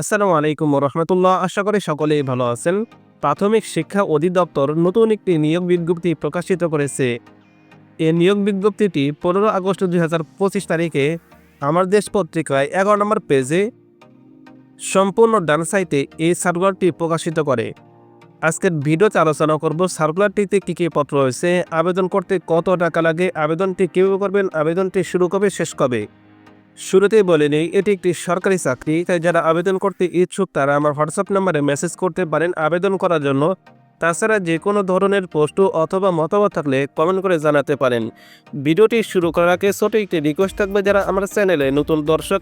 আসসালামু আলাইকুম রহমতুল্লাহ আশা করি সকলেই ভালো আছেন। প্রাথমিক শিক্ষা অধিদপ্তর নতুন একটি নিয়োগ বিজ্ঞপ্তি প্রকাশিত করেছে। এই নিয়োগ বিজ্ঞপ্তিটি পনেরো আগস্ট দুই হাজার পঁচিশ তারিখে আমার দেশ পত্রিকায় এগারো নম্বর পেজে সম্পূর্ণ ডান সাইটে এই সার্কুলারটি প্রকাশিত করে। আজকের ভিডিওতে আলোচনা করব সার্কুলারটিতে কী কী পত্র রয়েছে, আবেদন করতে কত টাকা লাগে, আবেদনটি কীভাবে করবেন, আবেদনটি শুরু কবে, শেষ কবে? শুরুতেই বলে নেই, এটি একটি সরকারি চাকরি, তাই যারা আবেদন করতে ইচ্ছুক তারা আমার হোয়াটসঅ্যাপ নাম্বারে মেসেজ করতে পারেন আবেদন করার জন্য। তাছাড়া যে কোনো ধরনের প্রশ্ন অথবা মতামত থাকলে কমেন্ট করে জানাতে পারেন। ভিডিওটি শুরু করার আগে ছোট একটি রিকোয়েস্ট থাকবে, যারা আমার চ্যানেলে নতুন দর্শক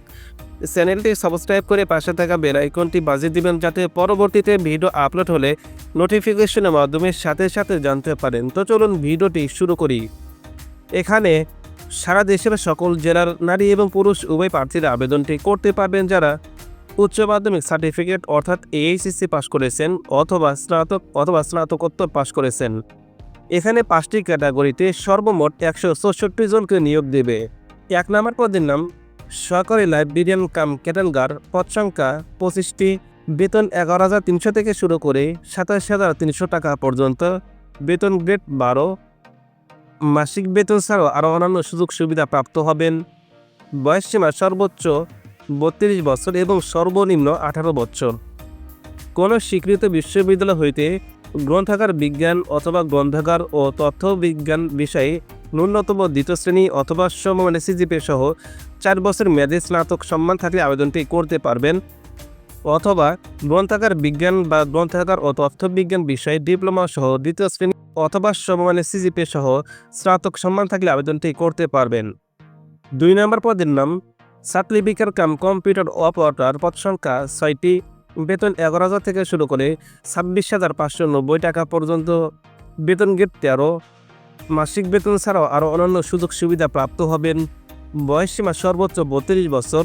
চ্যানেলটি সাবস্ক্রাইব করে পাশে থাকা বেল আইকনটি বাজিয়ে দিবেন, যাতে পরবর্তীতে ভিডিও আপলোড হলে নোটিফিকেশনের মাধ্যমে সাথে সাথে জানতে পারেন। তো চলুন ভিডিওটি শুরু করি। এখানে সারা দেশের সকল জেলার নারী এবং পুরুষ উভয় প্রার্থীরা আবেদনটি করতে পারবেন যারা উচ্চ মাধ্যমিক সার্টিফিকেট অর্থাৎ এইচএসসি পাশ করেছেন অথবা স্নাতক অথবা স্নাতকোত্তর পাশ করেছেন। এখানে পাঁচটি ক্যাটাগরিতে সর্বমোট একশো চৌষট্টি জনকে নিয়োগ দেবে। এক নম্বর পদের নাম সরকারি লাইব্রেরিয়ান কাম ক্যাটালগার, পদ সংখ্যা পঁচিশটি, বেতন এগারো হাজার তিনশো থেকে শুরু করে সাতাশ হাজার তিনশো টাকা পর্যন্ত, বেতন গ্রেড বারো মাসিক বেতন ছাড়াও আরও অন্যান্য সুযোগ সুবিধা প্রাপ্ত হবেন। বয়সসীমা সর্বোচ্চ বত্রিশ বছর এবং সর্বনিম্ন আঠারো বছর। কোনো স্বীকৃত বিশ্ববিদ্যালয় হইতে গ্রন্থাগার বিজ্ঞান অথবা গ্রন্থাগার ও তথ্য বিজ্ঞান বিষয়ে ন্যূনতম দ্বিতীয় শ্রেণি অথবা সমমানের সিজিপি সহ চার বছর মেয়াদী স্নাতক সম্মান থাকলে আবেদনটি করতে পারবেন। অথবা গ্রন্থাগার বিজ্ঞান বা গ্রন্থাগার ও তথ্য বিজ্ঞান বিষয়ে ডিপ্লোমা সহ দ্বিতীয় শ্রেণি অথবা সমমানের সিজিপি সহ স্নাতক সম্মান থাকলে আবেদনটি করতে পারবেন। দুই নম্বর পদের নাম সার্টিফিকেট কাম কম্পিউটার অপারেটর পদ সংখ্যা ছয়টি, বেতন এগারো হাজার থেকে শুরু করে ছাব্বিশ হাজার পাঁচশো নব্বই টাকা পর্যন্ত, বেতন গেট তেরো, মাসিক বেতন ছাড়াও আরও অন্যান্য সুযোগ সুবিধা প্রাপ্ত হবেন। বয়সসীমা সর্বোচ্চ বত্রিশ বছর।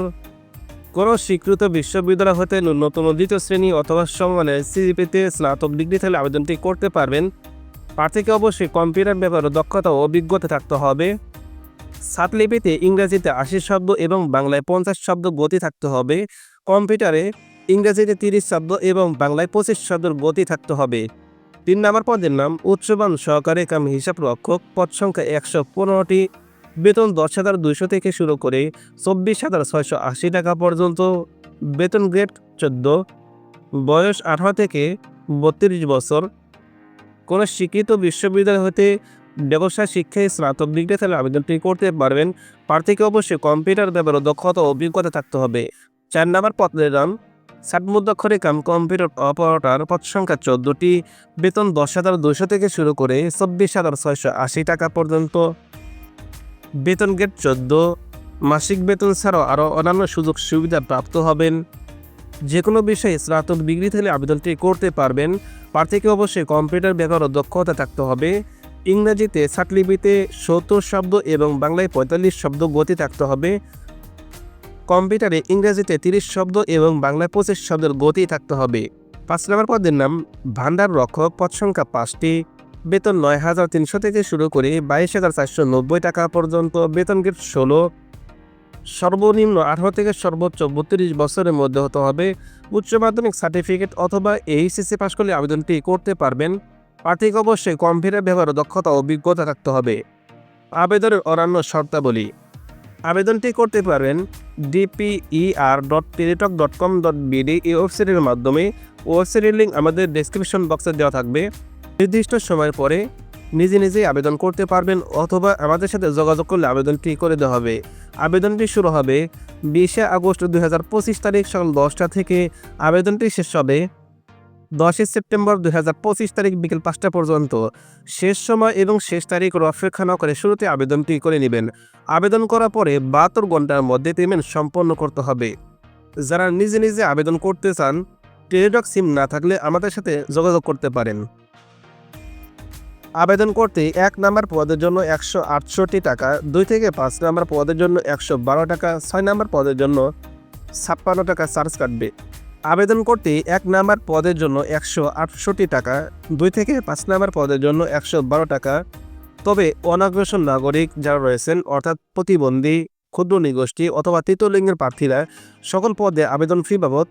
কোনো স্বীকৃত বিশ্ববিদ্যালয় হতে ন্যূনতম দ্বিতীয় শ্রেণি অথবা সমানে সিজিপিতে স্নাতক ডিগ্রি থাকলে আবেদনটি করতে পারবেন। প্রার্থীকে অবশ্যই কম্পিউটার ব্যাপারে দক্ষতা ও অভিজ্ঞতা থাকতে হবে। সাতলিপিতে ইংরেজিতে আশি শব্দ এবং বাংলায় পঞ্চাশ শব্দ গতি থাকতে হবে। কম্পিউটারে ইংরেজিতে তিরিশ শব্দ এবং বাংলায় পঁচিশ শব্দের গতি থাকতে হবে। তিন নম্বর পদের নাম উচ্চমান সহকারী কাম হিসাব রক্ষক পদ সংখ্যা একশো পনেরোটি। বেতন দশ হাজার দুইশো থেকে শুরু করে চব্বিশ হাজার ছয়শো আশি টাকা পর্যন্ত। বেতন গ্রেড চোদ্দ। বয়স আঠারো থেকে বত্রিশ বছর। কোনো শিক্ষিত বিশ্ববিদ্যালয় হতে ব্যবসা শিক্ষায়, স্নাতক ডিগ্রি তাহলে আবেদনটি করতে পারবেন। প্রার্থীকে অবশ্যই কম্পিউটার ব্যাপারে দক্ষতা ও অভিজ্ঞতা থাকতে হবে। চার নম্বর পদের নাম ষাটমুদ্রাক্ষরে কাম কম্পিউটার অপারেটর পদ সংখ্যা চোদ্দোটি। বেতন দশ হাজার দুশো থেকে শুরু করে চব্বিশ হাজার ছয়শো আশি টাকা পর্যন্ত। বেতন গেট চোদ্দ। মাসিক বেতন ছাড়াও আরও অন্যান্য সুযোগ সুবিধা প্রাপ্ত হবেন। যে কোনো বিষয়ে স্নাতক ডিগ্রি থেকে আবেদনটি করতে পারবেন। প্রার্থীকে অবশ্যই কম্পিউটার ব্যাপারে দক্ষতা থাকতে হবে। ইংরেজিতে সাটলিপিতে সত্তর শব্দ এবং বাংলায় পঁয়তাল্লিশ শব্দ গতি থাকতে হবে। কম্পিউটারে ইংরেজিতে তিরিশ শব্দ এবং বাংলায় পঁচিশ শব্দের গতি থাকতে হবে। পাঁচ নম্বর পদের নাম, ভান্ডার রক্ষক পদ সংখ্যা পাঁচটি। বেতন নয় হাজার তিনশো থেকে শুরু করে বাইশ হাজার চারশো নব্বই টাকা পর্যন্ত। বেতন গেট ষোলো। সর্বনিম্ন আঠারো থেকে সর্বোচ্চ বত্রিশ বছরের মধ্যে হতে হবে। উচ্চ মাধ্যমিক সার্টিফিকেট অথবা এইচএসসি পাশ করলে আবেদনটি করতে পারবেন। প্রার্থীকে অবশ্যই কম্পিউটার ব্যবহারে, দক্ষতা অভিজ্ঞতা থাকতে হবে। আবেদনের অন্যান্য শর্তাবলী। আবেদনটি করতে পারেন DPER dot Teletalk dot com dot BD এই ওয়েবসাইটের মাধ্যমে। ওয়েবসাইটের লিঙ্ক আমাদের ডেসক্রিপশন বক্সে দেওয়া থাকবে। নির্দিষ্ট সময়ের পরে নিজে নিজেই আবেদন করতে পারবেন অথবা আমাদের সাথে যোগাযোগ করলে আবেদনটি করে দেওয়া হবে। আবেদনটি শুরু হবে বিশে আগস্ট দুই হাজার পঁচিশ তারিখ সকাল দশটা থেকে। আবেদনটি শেষ হবে দশই সেপ্টেম্বর দুই হাজার পঁচিশ তারিখ বিকেল পাঁচটা পর্যন্ত। শেষ সময় এবং শেষ তারিখের অপেক্ষা না করে শুরুতে আবেদনটি করে নেবেন। আবেদন করার পরে বাহাত্তর ঘণ্টার মধ্যে পেমেন্ট সম্পন্ন করতে হবে। যারা নিজে নিজে আবেদন করতে চান টেলিটক সিম না থাকলে আমাদের সাথে যোগাযোগ করতে পারেন। আবেদন করতে এক নাম্বার পদের জন্য একশো আটষট্টি টাকা, দুই থেকে পাঁচ নাম্বার পদের জন্য একশো বারো টাকা, ছয় নাম্বার পদের জন্য ছাপ্পান্ন টাকা চার্জ কাটবে। আবেদন করতে এক নাম্বার পদের জন্য একশো আটষট্টি টাকা, দুই থেকে পাঁচ নাম্বার পদের জন্য একশো বারো টাকা। তবে অনাগ্রসর নাগরিক যারা রয়েছেন, অর্থাৎ প্রতিবন্ধী, ক্ষুদ্র নিগোষ্ঠী অথবা তৃতীয় লিঙ্গের প্রার্থীরা, সকল পদে আবেদন ফি বাবদ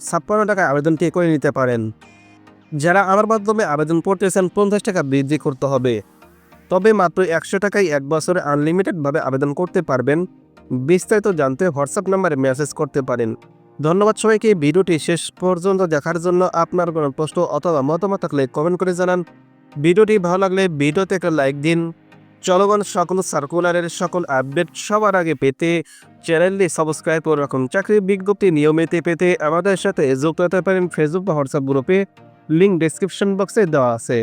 ছাপ্পান্ন টাকায় আবেদনটি করে নিতে পারেন। যারা আমার মাধ্যমে আবেদন করতেছেন পঞ্চাশ টাকা বৃদ্ধি করতে হবে। তবে মাত্র একশো টাকায় এক বছরে আনলিমিটেডভাবে আবেদন করতে পারবেন। বিস্তারিত জানতে হোয়াটসঅ্যাপ নাম্বারে মেসেজ করতে পারেন। ধন্যবাদ সবাইকে, ভিডিওটি শেষ পর্যন্ত দেখার জন্য আপনার কোনো প্রশ্ন অথবা মতামত থাকলে কমেন্ট করে জানান। ভিডিওটি ভালো লাগলে ভিডিওতে একটা লাইক দিন। জনগণ সকল সার্কুলারের সকল আপডেট সবার আগে পেতে চ্যানেলটি সাবস্ক্রাইব করে রাখুন। চাকরির বিজ্ঞপ্তি নিয়মিত পেতে আমাদের সাথে যুক্ত হতে পারেন ফেসবুক বা হোয়াটসঅ্যাপ গ্রুপে লিঙ্ক ডিসক্রিপশন বক্সে দেওয়া আছে।